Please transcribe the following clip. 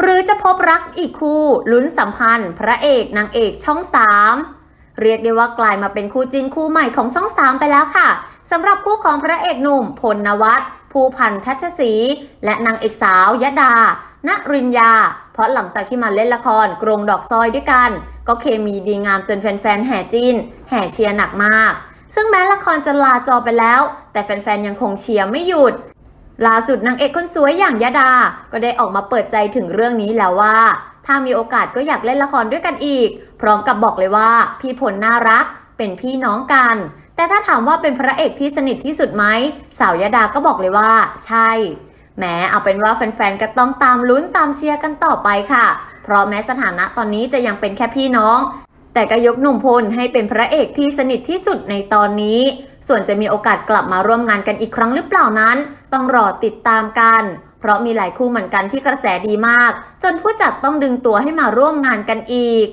หรือจะพบรักอีกคู่ลุ้นสัมพันธ์ พระเอกนางเอกช่องสามเรียกได้ว่ากลายมาเป็นคู่จิ้นคู่ใหม่ของช่องสามไปแล้วค่ะสำหรับคู่ของพระเอกหนุ่มพลนวัตภูพันธ์ทัชศรีและนางเอกสาวยดา ณรินยา เพราะหลังจากที่มาเล่นละครกรงดอกซอยด้วยกัน ก็เคมีดีงามจนแฟนๆแห่จิน้นแห่เชียร์หนักมาก ซึ่งแม้ละครจะลาจอไปแล้ว แต่แฟนๆยังคงเชียร์ไม่หยุด ล่าสุดนางเอกคนสวยอย่างยดา ก็ได้ออกมาเปิดใจถึงเรื่องนี้แล้วว่า ถ้ามีโอกาสก็อยากเล่นละครด้วยกันอีก พร้อมกับบอกเลยว่า พี่พลน่ารัก เป็นพี่น้องกัน แต่ถ้าถามว่าเป็นพระเอกที่สนิทที่สุดไหมสาวยดาก็บอกเลยว่า ใช่แหมเอาเป็นว่าแฟนๆ ก็ต้องตามลุ้นตามเชียร์กันต่อไปค่ะ เพราะแม้สถานะตอนนี้จะยังเป็นแค่พี่น้อง แต่ก็ยกหนุ่มพลให้เป็นพระเอกที่สนิทที่สุดในตอนนี้ ส่วนจะมีโอกาสกลับมาร่วมงานกันอีกครั้งหรือเปล่านั้น ต้องรอติดตามกัน เพราะมีหลายคู่เหมือนกันที่กระแสดีมาก จนผู้จัดต้องดึงตัวให้มาร่วมงานกันอีก